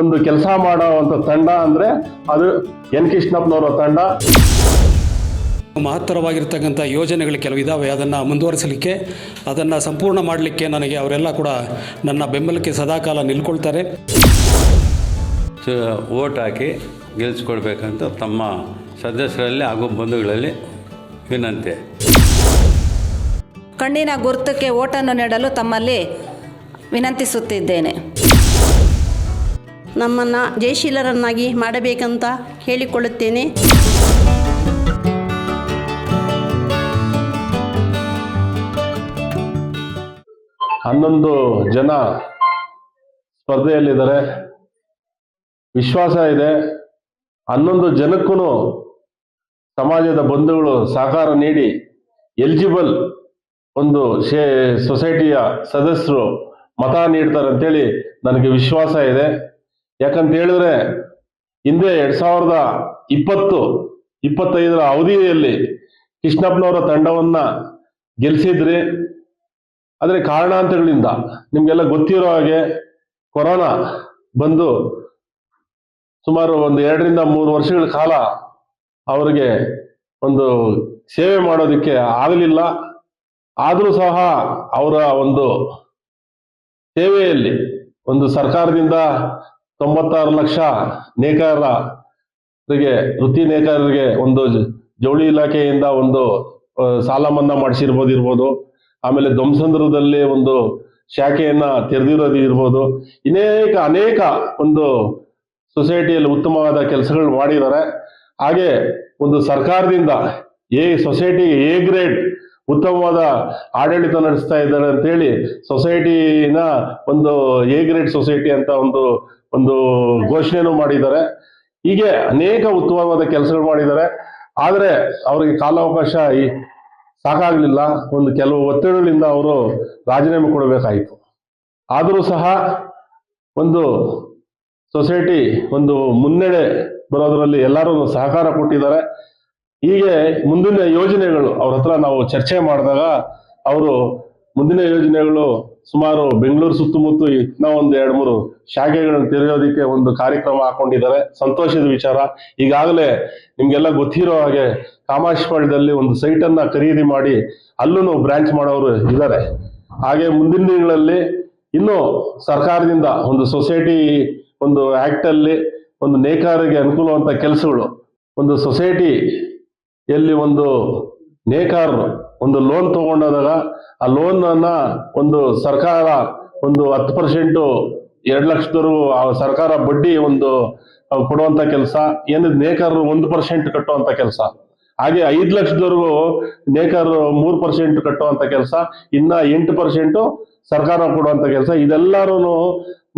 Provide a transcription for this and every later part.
ಒಂದು ಕೆಲಸ ಮಾಡುವಂತ ತಂಡ ಅಂದ್ರೆ ಅದು ಎನ್ ಕೃಷ್ಣಪ್ಪನವರ ತಂಡ. ಮಹತ್ತರವಾಗಿರ್ತಕ್ಕಂಥ ಯೋಜನೆಗಳು ಕೆಲವು ಇದ್ದಾವೆ ಅದನ್ನು ಮುಂದುವರಿಸಲಿಕ್ಕೆ ಅದನ್ನು ಸಂಪೂರ್ಣ ಮಾಡಲಿಕ್ಕೆ ನನಗೆ ಅವರೆಲ್ಲ ಕೂಡ ನನ್ನ ಬೆಂಬಲಕ್ಕೆ ಸದಾಕಾಲ ನಿಲ್ಕೊಳ್ತಾರೆ. ಓಟ್ ಹಾಕಿ ಗೆಲ್ಲಿಸ್ಕೊಳ್ಬೇಕಂತ ತಮ್ಮ ಸದಸ್ಯರಲ್ಲಿ ಹಾಗೂ ಬಂಧುಗಳಲ್ಲಿ ವಿನಂತಿ. ಕಣ್ಣಿನ ಗುರುತಕ್ಕೆ ಓಟನ್ನು ನೀಡಲು ತಮ್ಮಲ್ಲಿ ವಿನಂತಿಸುತ್ತಿದ್ದೇನೆ. ನಮ್ಮನ್ನು ಜಯಶೀಲರನ್ನಾಗಿ ಮಾಡಬೇಕಂತ ಹೇಳಿಕೊಳ್ಳುತ್ತೇನೆ. ಹನ್ನೊಂದು ಜನ ಸ್ಪರ್ಧೆಯಲ್ಲಿದ್ದಾರೆ. ವಿಶ್ವಾಸ ಇದೆ. ಹನ್ನೊಂದು ಜನಕ್ಕೂ ಸಮಾಜದ ಬಂಧುಗಳು ಸಹಕಾರ ನೀಡಿ ಎಲಿಜಿಬಲ್ ಒಂದು ಶೇ ಸೊಸೈಟಿಯ ಸದಸ್ಯರು ಮತ ನೀಡ್ತಾರೆ ಅಂತೇಳಿ ನನಗೆ ವಿಶ್ವಾಸ ಇದೆ. ಯಾಕಂತ ಹೇಳಿದ್ರೆ ಹಿಂದೆ ಎರಡ್ ಸಾವಿರದ ಇಪ್ಪತ್ತು, ಇಪ್ಪತ್ತೈದರ ಅವಧಿಯಲ್ಲಿ ಕೃಷ್ಣಪ್ಪನವರ ತಂಡವನ್ನ ಗೆಲ್ಸಿದ್ರಿ. ಆದರೆ ಕಾರಣಾಂತರಗಳಿಂದ ನಿಮ್ಗೆಲ್ಲ ಗೊತ್ತಿರೋ ಹಾಗೆ ಕೊರೋನಾ ಬಂದು ಸುಮಾರು ಒಂದು ಎರಡರಿಂದ ಮೂರು ವರ್ಷಗಳ ಕಾಲ ಅವರಿಗೆ ಒಂದು ಸೇವೆ ಮಾಡೋದಕ್ಕೆ ಆಗಲಿಲ್ಲ. ಆದರೂ ಸಹ ಅವರ ಒಂದು ಸೇವೆಯಲ್ಲಿ ಒಂದು ಸರ್ಕಾರದಿಂದ ತೊಂಬತ್ತಾರು ಲಕ್ಷ ನೇಕಾರರಿಗೆ, ವೃತ್ತಿ ನೇಕಾರರಿಗೆ ಒಂದು ಜವಳಿ ಇಲಾಖೆಯಿಂದ ಒಂದು ಸಾಲ ಮನ್ನಾ ಮಾಡಿಸಿರ್ಬೋದು ಇರ್ಬೋದು. ಆಮೇಲೆ ಧ್ವಂಸಂದ್ರದಲ್ಲಿ ಒಂದು ಶಾಖೆಯನ್ನ ತೆರೆದಿರೋದು ಇರ್ಬೋದು. ಅನೇಕ ಅನೇಕ ಒಂದು ಸೊಸೈಟಿಯಲ್ಲಿ ಉತ್ತಮವಾದ ಕೆಲಸಗಳು ಮಾಡಿದ್ದಾರೆ. ಹಾಗೆ ಒಂದು ಸರ್ಕಾರದಿಂದ ಎ, ಸೊಸೈಟಿ ಎ ಗ್ರೇಡ್ ಉತ್ತಮವಾದ ಆಡಳಿತ ನಡೆಸ್ತಾ ಇದ್ದಾರೆ ಅಂತೇಳಿ ಸೊಸೈಟಿನ ಒಂದು ಎ ಗ್ರೇಡ್ ಸೊಸೈಟಿ ಅಂತ ಒಂದು ಒಂದು ಘೋಷಣೆಯನ್ನು ಮಾಡಿದ್ದಾರೆ. ಹೀಗೆ ಅನೇಕ ಉತ್ತಮವಾದ ಕೆಲಸಗಳು ಮಾಡಿದ್ದಾರೆ. ಆದರೆ ಅವರಿಗೆ ಕಾಲಾವಕಾಶ ಈ- ಸಾಕಾಗ್ಲಿಲ್ಲ. ಒಂದು ಕೆಲವು ಒತ್ತಡಗಳಿಂದ ಅವರು ರಾಜೀನಾಮೆ ಕೊಡಬೇಕಾಯಿತು. ಆದರೂ ಸಹ ಒಂದು ಸೊಸೈಟಿ ಒಂದು ಮುನ್ನಡೆ ಬರೋದರಲ್ಲಿ ಎಲ್ಲರೂ ಸಹಕಾರ ಕೊಟ್ಟಿದ್ದಾರೆ. ಹೀಗೆ ಮುಂದಿನ ಯೋಜನೆಗಳು, ಅವ್ರ ಹತ್ರ ನಾವು ಚರ್ಚೆ ಮಾಡಿದಾಗ ಅವರು ಮುಂದಿನ ಯೋಜನೆಗಳು ಸುಮಾರು ಬೆಂಗಳೂರು ಸುತ್ತಮುತ್ತ ಇನ್ನ ಒಂದು ಎರಡು ಮೂರು ಶಾಖೆಗಳನ್ನು ತೆರೆಯೋದಕ್ಕೆ ಒಂದು ಕಾರ್ಯಕ್ರಮ ಹಾಕೊಂಡಿದ್ದಾರೆ. ಸಂತೋಷದ ವಿಚಾರ. ಈಗಾಗಲೇ ನಿಮ್ಗೆಲ್ಲ ಗೊತ್ತಿರೋ ಹಾಗೆ ಕಾಮಾಶಿಪಾಳ್ಯದಲ್ಲಿ ಒಂದು ಸೈಟ್ ಅನ್ನ ಖರೀದಿ ಮಾಡಿ ಅಲ್ಲೂ ಬ್ರಾಂಚ್ ಮಾಡೋರು ಇದ್ದಾರೆ. ಹಾಗೆ ಮುಂದಿನ ದಿನಗಳಲ್ಲಿ ಇನ್ನು ಸರ್ಕಾರದಿಂದ ಒಂದು ಸೊಸೈಟಿ ಒಂದು ಆಕ್ಟ್ ಅಲ್ಲಿ ಒಂದು ನೇಕಾರರಿಗೆ ಅನುಕೂಲವಂತ ಕೆಲಸಗಳು. ಒಂದು ಸೊಸೈಟಿ ಎಲ್ಲಿ ಒಂದು ನೇಕಾರರು ಒಂದು ಲೋನ್ ತಗೊಂಡಾಗ ಆ ಲೋನ್ ಅನ್ನ ಒಂದು ಸರ್ಕಾರ ಒಂದು ಹತ್ತು ಪರ್ಸೆಂಟ್ ಎರಡು ಲಕ್ಷದವರೆಗೂ ಸರ್ಕಾರ ಬಡ್ಡಿ ಒಂದು ಕೊಡುವಂತ ಕೆಲಸ, ಏನು ನೇಕಾರರು ಒಂದು ಪರ್ಸೆಂಟ್ ಕಟ್ಟುವಂತ ಕೆಲಸ. ಹಾಗೆ ಐದು ಲಕ್ಷದವರೆಗೂ ನೇಕಾರರು ಮೂರು ಪರ್ಸೆಂಟ್ ಕಟ್ಟುವಂತ ಕೆಲಸ, ಇನ್ನ ಎಂಟು ಪರ್ಸೆಂಟ್ ಸರ್ಕಾರ ಕೊಡುವಂತ ಕೆಲಸ ಇದೆಲ್ಲರೂ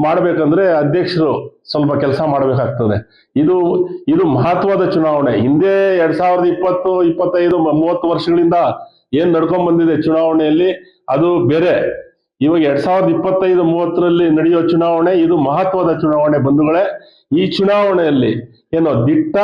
ಮಾಡ್ಬೇಕಂದ್ರೆ ಅಧ್ಯಕ್ಷರು ಸ್ವಲ್ಪ ಕೆಲಸ ಮಾಡಬೇಕಾಗ್ತದೆ. ಇದು ಇದು ಮಹತ್ವದ ಚುನಾವಣೆ. ಹಿಂದೆ ಎರಡ್ ಸಾವಿರದ ಇಪ್ಪತ್ತು, ಇಪ್ಪತ್ತೈದು, ಮೂವತ್ತು ವರ್ಷಗಳಿಂದ ಏನ್ ನಡ್ಕೊಂಡ್ ಬಂದಿದೆ ಚುನಾವಣೆಯಲ್ಲಿ, ಅದು ಬೇರೆ. ಇವಾಗ ಎರಡ್ ಸಾವಿರದ ಇಪ್ಪತ್ತೈದು, ಮೂವತ್ತರಲ್ಲಿ ನಡೆಯೋ ಚುನಾವಣೆ, ಇದು ಮಹತ್ವದ ಚುನಾವಣೆ ಬಂಧುಗಳೇ. ಈ ಚುನಾವಣೆಯಲ್ಲಿ ಏನೋ ದಿಟ್ಟ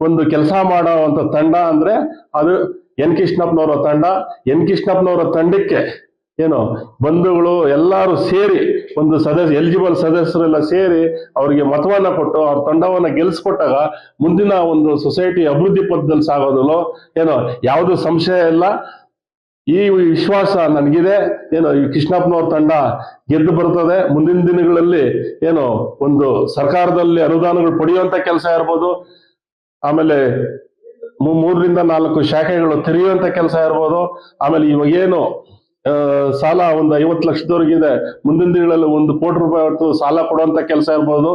ಒಂದು ಕೆಲಸ ಮಾಡುವಂತ ತಂಡ ಅಂದ್ರೆ ಅದು ಎನ್. ಕೃಷ್ಣಪ್ಪನವರ ತಂಡ. ಎನ್. ಕೃಷ್ಣಪ್ಪನವರ ತಂಡಕ್ಕೆ ಏನು ಬಂಧುಗಳು ಎಲ್ಲರೂ ಸೇರಿ ಒಂದು ಸದಸ್ಯ ಎಲಿಜಿಬಲ್ ಸದಸ್ಯರೆಲ್ಲ ಸೇರಿ ಅವರಿಗೆ ಮತವನ್ನ ಕೊಟ್ಟು ಅವ್ರ ತಂಡವನ್ನ ಗೆಲ್ಸ್ಕೊಟ್ಟಾಗ ಮುಂದಿನ ಒಂದು ಸೊಸೈಟಿ ಅಭಿವೃದ್ಧಿ ಪಥದಲ್ಲಿ ಸಾಗೋದಲ್ಲೋ ಏನೋ ಯಾವುದು ಸಂಶಯ ಇಲ್ಲ. ಈ ವಿಶ್ವಾಸ ನನಗಿದೆ. ಏನೋ ಈ ಕೃಷ್ಣಪ್ಪನವ್ರ ತಂಡ ಗೆದ್ದು ಬರ್ತದೆ. ಮುಂದಿನ ದಿನಗಳಲ್ಲಿ ಏನು ಒಂದು ಸರ್ಕಾರದಲ್ಲಿ ಅನುದಾನಗಳು ಪಡೆಯುವಂತ ಕೆಲಸ ಇರ್ಬೋದು. ಆಮೇಲೆ ಮೂರರಿಂದ ನಾಲ್ಕು ಶಾಖೆಗಳು ತೆರೆಯುವಂತ ಕೆಲಸ ಇರ್ಬೋದು. ಆಮೇಲೆ ಇವಾಗ ಏನು ಆ, ಸಾಲ ಒಂದು ಐವತ್ತು ಲಕ್ಷದವರೆಗಿದೆ ಮುಂದಿನ ದಿನಗಳಲ್ಲಿ ಒಂದು ಕೋಟಿ ರೂಪಾಯಿ ಹೊತ್ತು ಸಾಲ ಕೊಡುವಂತ ಕೆಲಸ ಇರ್ಬೋದು.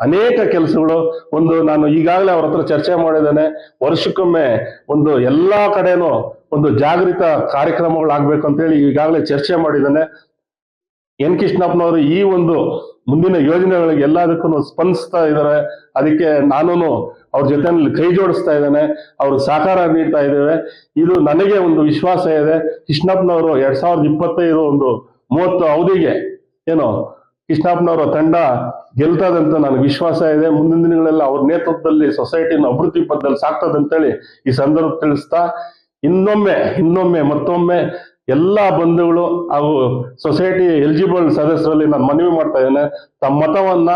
ಅನೇಕ ಕೆಲಸಗಳು. ಒಂದು ನಾನು ಈಗಾಗಲೇ ಅವ್ರ ಹತ್ರ ಚರ್ಚೆ ಮಾಡಿದ್ದೇನೆ. ವರ್ಷಕ್ಕೊಮ್ಮೆ ಒಂದು ಎಲ್ಲಾ ಕಡೆನೂ ಒಂದು ಜಾಗೃತ ಕಾರ್ಯಕ್ರಮಗಳಾಗ್ಬೇಕು ಅಂತೇಳಿ ಈಗಾಗಲೇ ಚರ್ಚೆ ಮಾಡಿದ್ದೇನೆ. ಎನ್ ಕೃಷ್ಣಪ್ಪನವರು ಈ ಒಂದು ಮುಂದಿನ ಯೋಜನೆಗಳಿಗೆ ಎಲ್ಲದಕ್ಕೂ ಸ್ಪಂದಿಸ್ತಾ ಇದ್ದಾರೆ. ಅದಕ್ಕೆ ನಾನು ಅವ್ರ ಜೊತೆ ಕೈ ಜೋಡಿಸ್ತಾ ಇದ್ದೇನೆ. ಅವ್ರಿಗೆ ಸಹಕಾರ ನೀಡ್ತಾ ಇದ್ದೇವೆ. ಇದು ನನಗೆ ಒಂದು ವಿಶ್ವಾಸ ಇದೆ. ಕೃಷ್ಣಪ್ಪನವರು ಎರಡ್ ಸಾವಿರದ ಇಪ್ಪತ್ತೈದು ಒಂದು ಮೂವತ್ತು ಅವಧಿಗೆ ಏನು ಕೃಷ್ಣಪ್ಪನವರ ತಂಡ ಗೆಲ್ತದಂತ ನನಗೆ ವಿಶ್ವಾಸ ಇದೆ. ಮುಂದಿನ ದಿನಗಳೆಲ್ಲ ಅವ್ರ ನೇತೃತ್ವದಲ್ಲಿ ಸೊಸೈಟಿನ ಅಭಿವೃದ್ಧಿ ಪದದಲ್ಲಿ ಸಾಕ್ತದಂತೇಳಿ ಈ ಸಂದರ್ಭ ತಿಳಿಸ್ತಾ ಇನ್ನೊಮ್ಮೆ ಇನ್ನೊಮ್ಮೆ ಮತ್ತೊಮ್ಮೆ ಎಲ್ಲಾ ಬಂಧುಗಳು ಅವು ಸೊಸೈಟಿ ಎಲಿಜಿಬಲ್ ಸದಸ್ಯರಲ್ಲಿ ನಾನು ಮನವಿ ಮಾಡ್ತಾ ಇದ್ದೇನೆ. ತಮ್ಮ ಮತವನ್ನ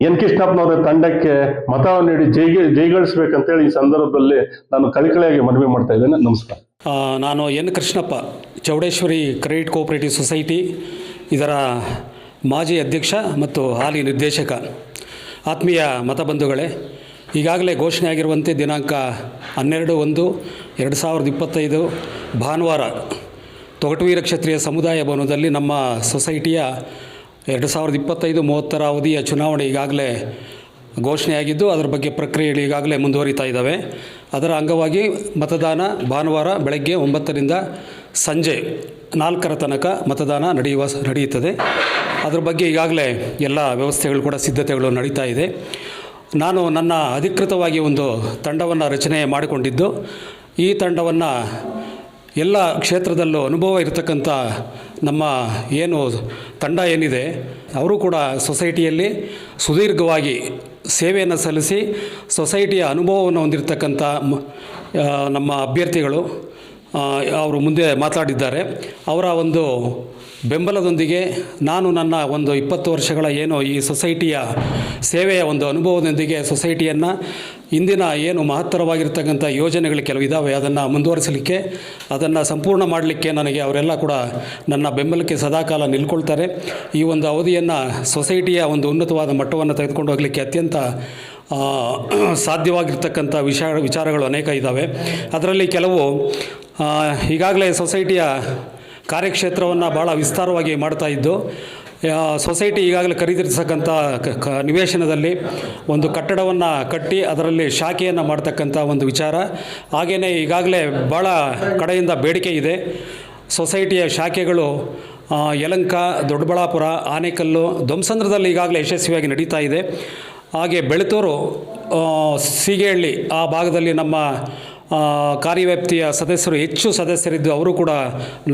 ಎನ್. ಕೃಷ್ಣಪ್ಪನವರ ತಂಡಕ್ಕೆ ಮತವನ್ನು ನೀಡಿ ಜೈಗೆ ಜೈಗಳಿಸ್ಬೇಕಂತೇಳಿ ಈ ಸಂದರ್ಭದಲ್ಲಿ ನಾನು ಕಳಿಕಳಿಯಾಗಿ ಮನವಿ ಮಾಡ್ತಾ ಇದ್ದೇನೆ. ನಮಸ್ಕಾರ. ನಾನು N. Krishnappa, Chowdeshwari credit cooperative society, ಇದರ ಮಾಜಿ ಅಧ್ಯಕ್ಷ ಮತ್ತು ಹಾಲಿ ನಿರ್ದೇಶಕ. ಆತ್ಮೀಯ ಮತಬಂಧುಗಳೇ ಈಗಾಗಲೇ ಘೋಷಣೆ ಆಗಿರುವಂತೆ ದಿನಾಂಕ ಹನ್ನೆರಡು ಒಂದು ಎರಡು ಸಾವಿರದ ಇಪ್ಪತ್ತೈದು ಭಾನುವಾರ ತೊಗಟವೀರ ಕ್ಷತ್ರಿಯ ಸಮುದಾಯ ಭವನದಲ್ಲಿ ನಮ್ಮ ಸೊಸೈಟಿಯ ಎರಡು ಸಾವಿರದ ಇಪ್ಪತ್ತೈದು ಮೂವತ್ತರ ಅವಧಿಯ ಚುನಾವಣೆ ಈಗಾಗಲೇ ಘೋಷಣೆಯಾಗಿದ್ದು ಅದರ ಬಗ್ಗೆ ಪ್ರಕ್ರಿಯೆಗಳು ಈಗಾಗಲೇ ಮುಂದುವರಿತಾ ಇದ್ದಾವೆ. ಅದರ ಅಂಗವಾಗಿ ಮತದಾನ ಭಾನುವಾರ ಬೆಳಗ್ಗೆ ಒಂಬತ್ತರಿಂದ ಸಂಜೆ ನಾಲ್ಕರ ತನಕ ಮತದಾನ ನಡೆಯುವ ನಡೆಯುತ್ತದೆ. ಅದರ ಬಗ್ಗೆ ಈಗಾಗಲೇ ಎಲ್ಲ ವ್ಯವಸ್ಥೆಗಳು ಕೂಡ ಸಿದ್ಧತೆಗಳು ನಡೀತಾ ಇದೆ. ನಾನು ನನ್ನ ಅಧಿಕೃತವಾಗಿ ಒಂದು ತಂಡವನ್ನು ರಚನೆ ಮಾಡಿಕೊಂಡಿದ್ದು, ಈ ತಂಡವನ್ನು ಎಲ್ಲ ಕ್ಷೇತ್ರದಲ್ಲೂ ಅನುಭವ ಇರತಕ್ಕಂಥ ನಮ್ಮ ಏನು ತಂಡ ಏನಿದೆ, ಅವರು ಕೂಡ ಸೊಸೈಟಿಯಲ್ಲಿ ಸುದೀರ್ಘವಾಗಿ ಸೇವೆಯನ್ನು ಸಲ್ಲಿಸಿ ಸೊಸೈಟಿಯ ಅನುಭವವನ್ನು ಹೊಂದಿರತಕ್ಕಂಥ ನಮ್ಮ ಅಭ್ಯರ್ಥಿಗಳು ಅವರು ಮುಂದೆ ಮಾತಾಡಿದ್ದಾರೆ. ಅವರ ಒಂದು ಬೆಂಬಲದೊಂದಿಗೆ ನಾನು ನನ್ನ ಒಂದು ಇಪ್ಪತ್ತು ವರ್ಷಗಳ ಏನು ಈ ಸೊಸೈಟಿಯ ಸೇವೆಯ ಒಂದು ಅನುಭವದೊಂದಿಗೆ ಸೊಸೈಟಿಯನ್ನು ಇಂದಿನ ಏನು ಮಹತ್ತರವಾಗಿರ್ತಕ್ಕಂಥ ಯೋಜನೆಗಳು ಕೆಲವು ಇದ್ದಾವೆ ಅದನ್ನು ಮುಂದುವರಿಸಲಿಕ್ಕೆ, ಅದನ್ನು ಸಂಪೂರ್ಣ ಮಾಡಲಿಕ್ಕೆ ನನಗೆ ಅವರೆಲ್ಲ ಕೂಡ ನನ್ನ ಬೆಂಬಲಕ್ಕೆ ಸದಾಕಾಲ ನಿಲ್ಕೊಳ್ತಾರೆ. ಈ ಒಂದು ಅವಧಿಯನ್ನು ಸೊಸೈಟಿಯ ಒಂದು ಉನ್ನತವಾದ ಮಟ್ಟವನ್ನು ತೆಗೆದುಕೊಂಡು ಹೋಗಲಿಕ್ಕೆ ಅತ್ಯಂತ ಸಾಧ್ಯವಾಗಿರ್ತಕ್ಕಂಥ ವಿಚಾರ ವಿಚಾರಗಳು ಅನೇಕ ಇದ್ದಾವೆ ಅದರಲ್ಲಿ ಕೆಲವು ಈಗಾಗಲೇ ಸೊಸೈಟಿಯ ಕಾರ್ಯಕ್ಷೇತ್ರವನ್ನು ಭಾಳ ವಿಸ್ತಾರವಾಗಿ ಮಾಡ್ತಾ ಇದ್ದು ಸೊಸೈಟಿ ಈಗಾಗಲೇ ಖರೀದಿರ್ತಕ್ಕಂಥ ನಿವೇಶನದಲ್ಲಿ ಒಂದು ಕಟ್ಟಡವನ್ನು ಕಟ್ಟಿ ಅದರಲ್ಲಿ ಶಾಖೆಯನ್ನು ಮಾಡ್ತಕ್ಕಂಥ ಒಂದು ವಿಚಾರ. ಹಾಗೆಯೇ ಈಗಾಗಲೇ ಭಾಳ ಕಡೆಯಿಂದ ಬೇಡಿಕೆ ಇದೆ. ಸೊಸೈಟಿಯ ಶಾಖೆಗಳು ಯಲಂಕ, ದೊಡ್ಡಬಳ್ಳಾಪುರ, ಆನೇಕಲ್ಲು ಧ್ವಂಸಂದ್ರದಲ್ಲಿ ಈಗಾಗಲೇ ಯಶಸ್ವಿಯಾಗಿ ನಡೀತಾ ಇದೆ. ಹಾಗೆ ಬೆಳತೂರು ಸೀಗೆಹಳ್ಳಿ ಆ ಭಾಗದಲ್ಲಿ ನಮ್ಮ ಕಾರ್ಯವ್ಯಾಪ್ತಿಯ ಸದಸ್ಯರು, ಹೆಚ್ಚು ಸದಸ್ಯರಿದ್ದು ಅವರು ಕೂಡ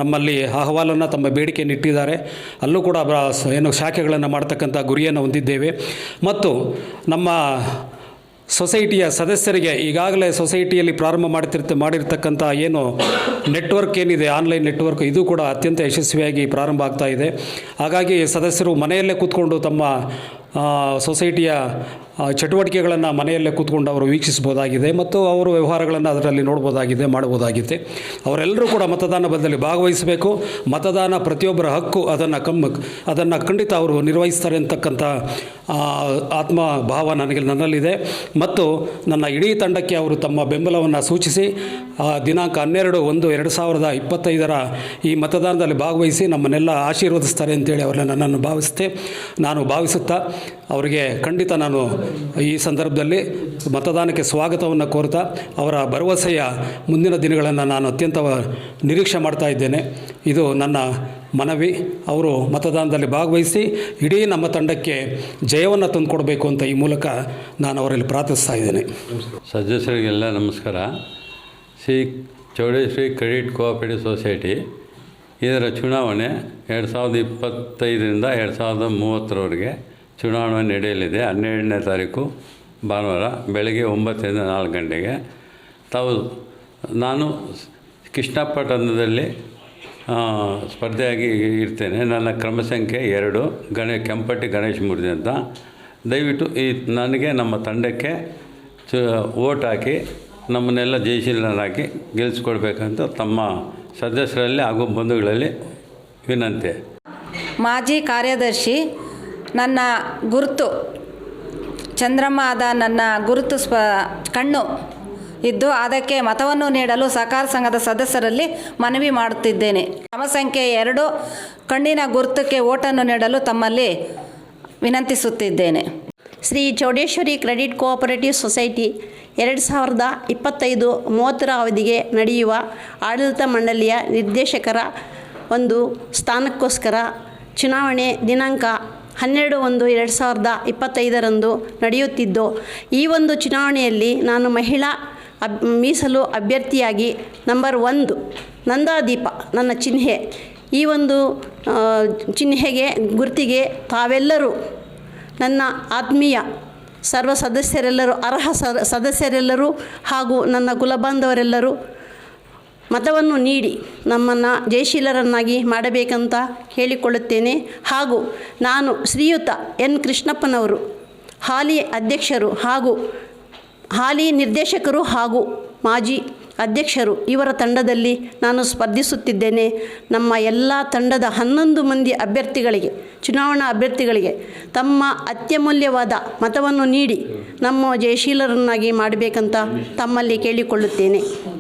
ನಮ್ಮಲ್ಲಿ ಅಹವಾಲನ್ನು ತಮ್ಮ ಬೇಡಿಕೆಯನ್ನು ಇಟ್ಟಿದ್ದಾರೆ. ಅಲ್ಲೂ ಕೂಡ ಏನು ಶಾಖೆಗಳನ್ನು ಮಾಡ್ತಕ್ಕಂಥ ಗುರಿಯನ್ನು ಹೊಂದಿದ್ದೇವೆ. ಮತ್ತು ನಮ್ಮ ಸೊಸೈಟಿಯ ಸದಸ್ಯರಿಗೆ ಈಗಾಗಲೇ ಸೊಸೈಟಿಯಲ್ಲಿ ಪ್ರಾರಂಭ ಮಾಡ್ತಿರ್ತ, ಮಾಡಿರ್ತಕ್ಕಂಥ ಏನು ನೆಟ್ವರ್ಕ್ ಏನಿದೆ, ಆನ್ಲೈನ್ ನೆಟ್ವರ್ಕ್, ಇದು ಕೂಡ ಅತ್ಯಂತ ಯಶಸ್ವಿಯಾಗಿ ಪ್ರಾರಂಭ ಆಗ್ತಾ ಇದೆ. ಹಾಗಾಗಿ ಸದಸ್ಯರು ಮನೆಯಲ್ಲೇ ಕೂತ್ಕೊಂಡು ತಮ್ಮ ಸೊಸೈಟಿಯ ಚಟುವಟಿಕೆಗಳನ್ನು ಮನೆಯಲ್ಲೇ ಕೂತ್ಕೊಂಡು ಅವರು ವೀಕ್ಷಿಸ್ಬೋದಾಗಿದೆ ಮತ್ತು ಅವರು ವ್ಯವಹಾರಗಳನ್ನು ಅದರಲ್ಲಿ ನೋಡ್ಬೋದಾಗಿದೆ ಮಾಡ್ಬೋದಾಗಿದೆ ಅವರೆಲ್ಲರೂ ಕೂಡ ಮತದಾನ ಬದಲಿ ಭಾಗವಹಿಸಬೇಕು. ಮತದಾನ ಪ್ರತಿಯೊಬ್ಬರ ಹಕ್ಕು ಅದನ್ನು ಕಮ್ಮ ಅದನ್ನು ಖಂಡಿತ ಅವರು ನಿರ್ವಹಿಸ್ತಾರೆ ಅಂತಕ್ಕಂಥ ಆತ್ಮ ಭಾವ ನನಗೆ ನನ್ನಲ್ಲಿದೆ. ಮತ್ತು ನನ್ನ ಇಡೀ ತಂಡಕ್ಕೆ ಅವರು ತಮ್ಮ ಬೆಂಬಲವನ್ನು ಸೂಚಿಸಿ ದಿನಾಂಕ ಹನ್ನೆರಡು ಒಂದು ಎರಡು ಸಾವಿರದ ಇಪ್ಪತ್ತೈದರ ಈ ಮತದಾನದಲ್ಲಿ ಭಾಗವಹಿಸಿ ನಮ್ಮನ್ನೆಲ್ಲ ಆಶೀರ್ವದಿಸ್ತಾರೆ ಅಂತೇಳಿ ಅವರನ್ನ ನನ್ನನ್ನು ಭಾವಿಸುತ್ತೆ ನಾನು ಭಾವಿಸುತ್ತಾ, ಅವರಿಗೆ ಖಂಡಿತ ನಾನು ಈ ಸಂದರ್ಭದಲ್ಲಿ ಮತದಾನಕ್ಕೆ ಸ್ವಾಗತವನ್ನು ಕೋರ್ತಾ ಅವರ ಭರವಸೆಯ ಮುಂದಿನ ದಿನಗಳನ್ನು ನಾನು ಅತ್ಯಂತ ನಿರೀಕ್ಷೆ ಮಾಡ್ತಾ ಇದ್ದೇನೆ. ಇದು ನನ್ನ ಮನವಿ. ಅವರು ಮತದಾನದಲ್ಲಿ ಭಾಗವಹಿಸಿ ಇಡೀ ನಮ್ಮ ತಂಡಕ್ಕೆ ಜಯವನ್ನು ತಂದುಕೊಡಬೇಕು ಅಂತ ಈ ಮೂಲಕ ನಾನು ಅವರಲ್ಲಿ ಪ್ರಾರ್ಥಿಸ್ತಾ ಇದ್ದೇನೆ. ಸದಸ್ಯರಿಗೆಲ್ಲ ನಮಸ್ಕಾರ. Shri Chowdeshwari credit cooperative society ಇದರ ಚುನಾವಣೆ ಎರಡು ಸಾವಿರದ ಇಪ್ಪತ್ತೈದರಿಂದ ಎರಡು ಸಾವಿರದ ಮೂವತ್ತರವರೆಗೆ ಚುನಾವಣೆ ನಡೆಯಲಿದೆ. ಹನ್ನೆರಡನೇ ತಾರೀಕು ಭಾನುವಾರ ಬೆಳಗ್ಗೆ ಒಂಬತ್ತರಿಂದ ನಾಲ್ಕು ಗಂಟೆಗೆ. ತಾವು, ನಾನು ಕೃಷ್ಣಪಟ್ಟಣದಲ್ಲಿ ಸ್ಪರ್ಧೆಯಾಗಿ ಇರ್ತೇನೆ. ನನ್ನ ಕ್ರಮ ಸಂಖ್ಯೆ ಎರಡು, ಗಣೇ, ಕೆಂಪಟ್ಟಿ ಗಣೇಶ್ ಮೂರ್ತಿ ಅಂತ. ದಯವಿಟ್ಟು ಈ ನನಗೆ, ನಮ್ಮ ತಂಡಕ್ಕೆ, ಚ ಓಟ್ ಹಾಕಿ, ನಮ್ಮನ್ನೆಲ್ಲ ಜಯಶೀಲರಾಗಿ ಗೆಲ್ಲಿಸ್ಕೊಡ್ಬೇಕಂತ ತಮ್ಮ ಸದಸ್ಯರಲ್ಲಿ ಹಾಗೂ ಬಂಧುಗಳಲ್ಲಿ ವಿನಂತಿ. ಮಾಜಿ ಕಾರ್ಯದರ್ಶಿ ನನ್ನ ಗುರುತು, ಚಂದ್ರಮ್ಮ ಆದ ನನ್ನ ಗುರುತು ಸ್ಪ ಕಣ್ಣು ಇದ್ದು ಅದಕ್ಕೆ ಮತವನ್ನು ನೀಡಲು ಸಹಕಾರ ಸಂಘದ ಸದಸ್ಯರಲ್ಲಿ ಮನವಿ ಮಾಡುತ್ತಿದ್ದೇನೆ. ಕ್ರಮ ಸಂಖ್ಯೆ ಎರಡು, ಕಣ್ಣಿನ ಗುರುತಕ್ಕೆ ಓಟನ್ನು ನೀಡಲು ತಮ್ಮಲ್ಲಿ ವಿನಂತಿಸುತ್ತಿದ್ದೇನೆ. Shri Chowdeshwari credit cooperative society ಎರಡು ಸಾವಿರದ ಇಪ್ಪತ್ತೈದು ಮೂವತ್ತರ ಅವಧಿಗೆ ನಡೆಯುವ ಆಡಳಿತ ಮಂಡಳಿಯ ನಿರ್ದೇಶಕರ ಒಂದು ಸ್ಥಾನಕ್ಕೋಸ್ಕರ ಚುನಾವಣೆ ದಿನಾಂಕ ಹನ್ನೆರಡು ಒಂದು ಎರಡು ಸಾವಿರದ ಇಪ್ಪತ್ತೈದರಂದು ನಡೆಯುತ್ತಿದ್ದು, ಈ ಒಂದು ಚುನಾವಣೆಯಲ್ಲಿ ನಾನು ಮಹಿಳಾ ಅಬ್ ಮೀಸಲು ಅಭ್ಯರ್ಥಿಯಾಗಿ ನಂಬರ್ ಒಂದು ನಂದಾದೀಪ ನನ್ನ ಚಿಹ್ನೆ. ಈ ಒಂದು ಚಿಹ್ನೆಗೆ ಗುರುತಿಗೆ ತಾವೆಲ್ಲರೂ ನನ್ನ ಆತ್ಮೀಯ ಸರ್ವ ಸದಸ್ಯರೆಲ್ಲರೂ, ಅರ್ಹ ಸದಸ್ಯರೆಲ್ಲರೂ ಹಾಗೂ ನನ್ನ ಕುಲಬಾಂಧವರೆಲ್ಲರೂ ಮತವನ್ನು ನೀಡಿ ನಮ್ಮನ್ನು ಜಯಶೀಲರನ್ನಾಗಿ ಮಾಡಬೇಕಂತ ಹೇಳಿಕೊಳ್ಳುತ್ತೇನೆ. ಹಾಗೂ ನಾನು ಶ್ರೀಯುತ ಎನ್. ಕೃಷ್ಣಪ್ಪನವರು, ಹಾಲಿ ಅಧ್ಯಕ್ಷರು ಹಾಗೂ ಹಾಲಿ ನಿರ್ದೇಶಕರು ಹಾಗೂ ಮಾಜಿ ಅಧ್ಯಕ್ಷರು ಇವರ ತಂಡದಲ್ಲಿ ನಾನು ಸ್ಪರ್ಧಿಸುತ್ತಿದ್ದೇನೆ. ನಮ್ಮ ಎಲ್ಲ ತಂಡದ ಹನ್ನೊಂದು ಮಂದಿ ಅಭ್ಯರ್ಥಿಗಳಿಗೆ, ಚುನಾವಣಾ ಅಭ್ಯರ್ಥಿಗಳಿಗೆ ತಮ್ಮ ಅತ್ಯಮೂಲ್ಯವಾದ ಮತವನ್ನು ನೀಡಿ ನಮ್ಮ ಜಯಶೀಲರನ್ನಾಗಿ ಮಾಡಬೇಕಂತ ತಮ್ಮಲ್ಲಿ ಕೇಳಿಕೊಳ್ಳುತ್ತೇನೆ.